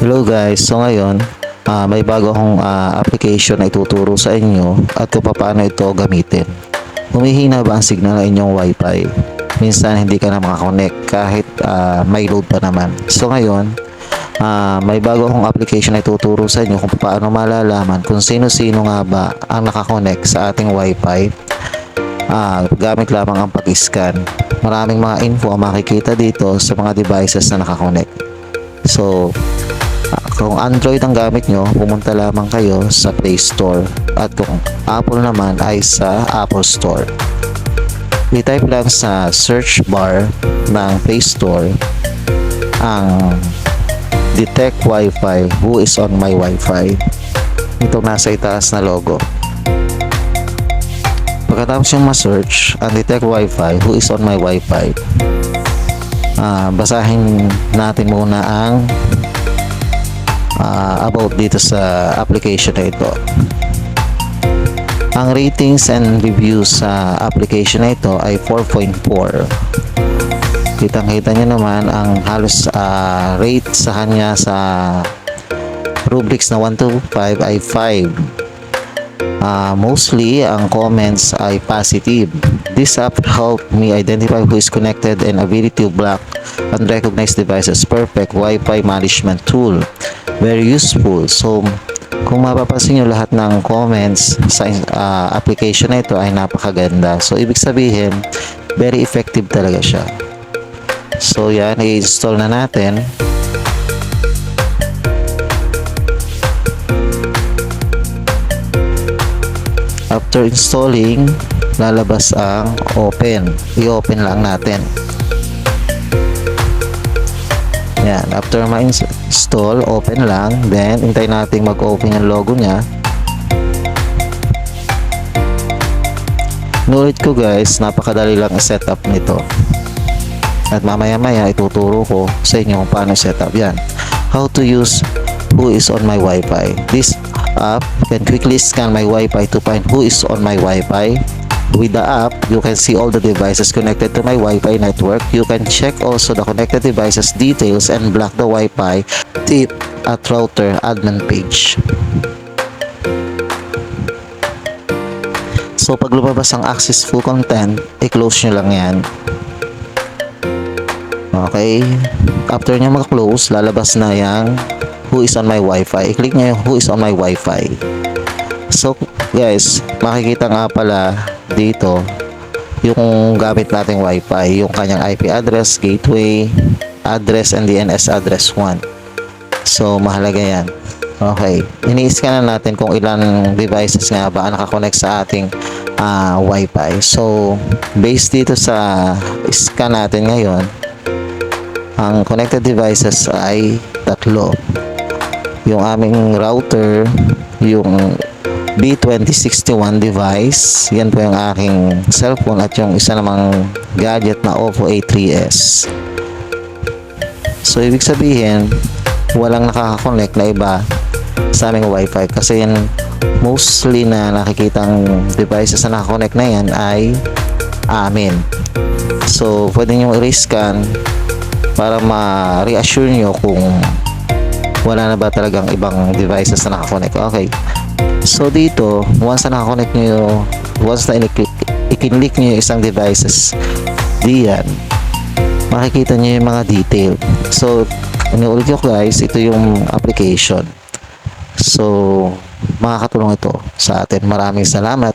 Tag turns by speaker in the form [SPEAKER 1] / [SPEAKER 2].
[SPEAKER 1] Hello guys, so ngayon ah, may bago akong ah, application na ituturo sa inyo at kung paano ito gamitin. Humihina ba ang signal ng inyong wifi? Minsan hindi ka na makakonect kahit ah, may load pa naman. So ngayon, ah, may bago akong application na ituturo sa inyo kung paano malalaman kung sino-sino nga ba ang nakakonect sa ating wifi ah, gamit lamang ang pag-scan. Maraming mga info ang makikita dito sa mga devices na nakakonect. So, kung Android ang gamit nyo, pumunta lamang kayo sa Play Store. At kung Apple naman ay sa Apple Store. I-type lang sa search bar ng Play Store ang Detect Wi-Fi Who is on my Wi-Fi. Itong nasa itaas na logo. Pagkatapos yung ma-search ang Detect Wi-Fi Who is on my Wi-Fi, ah, basahin natin muna ang uh, about dito sa application na ito. Ang ratings and reviews sa application na ito ay 4.4. Kitang-kita nyo naman ang halos ah, rate sa kanya sa rubrics na 1 to 5 ay 5. Ah, mostly, ang comments ay positive. This app helped me identify who is connected and ability to block unrecognized devices. Perfect Wi-Fi management tool. Very useful. So, kung mapapansin nyo lahat ng comments sa ah, application na ito ay napakaganda. So, ibig sabihin, very effective talaga siya. So, yan, i-install na natin. After installing, lalabas ang open. I-open lang natin. Yan. After ma-install, open lang. Then, hintay natin mag-open yung logo niya. Nulit ko guys, napakadali lang i-setup nito. At mamaya-maya ituturo ko sa inyo kung paano setup yan. How to use who is on my Wi-Fi. This app can quickly scan my Wi-Fi to find who is on my Wi-Fi. With the app, you can see all the devices connected to my Wi-Fi network. You can check also the connected devices details and block the Wi-Fi tip at router admin page. So pag lumabas ang access full content, i-close nyo lang yan. Okay. After nyo mag-close, lalabas na yung who is on my Wi-Fi. I-click nyo yung who is on my Wi-Fi. So, guys, makikita nga pala dito yung gamit nating Wi-Fi, yung kanyang IP address, gateway, address, and DNS address 1. So, mahalaga yan. Okay. Ini-scan na natin kung ilan devices nga ba ang nakakonect sa ating ah, Wi-Fi. So, based dito sa scan natin ngayon, ang connected devices ay tatlo. Yung aming router, yung B2061 device, yan po yung aking cellphone at yung isa namang gadget na Oppo A3s. So, ibig sabihin, walang nakaka-connect na iba sa aming wifi kasi yan mostly na nakikitang devices na nakakonect na yan ay amin. So, pwede nyo i-scan para ma-reassure nyo kung wala na ba talagang ibang devices na nakakonect. Okay. So, dito, once na nakakonect nyo, once na iniklik, ikinlik nyo yung isang devices, diyan, makikita nyo yung mga detail. So, inuulit ko guys, ito yung application. So, makakatulong ito sa atin. Maraming salamat.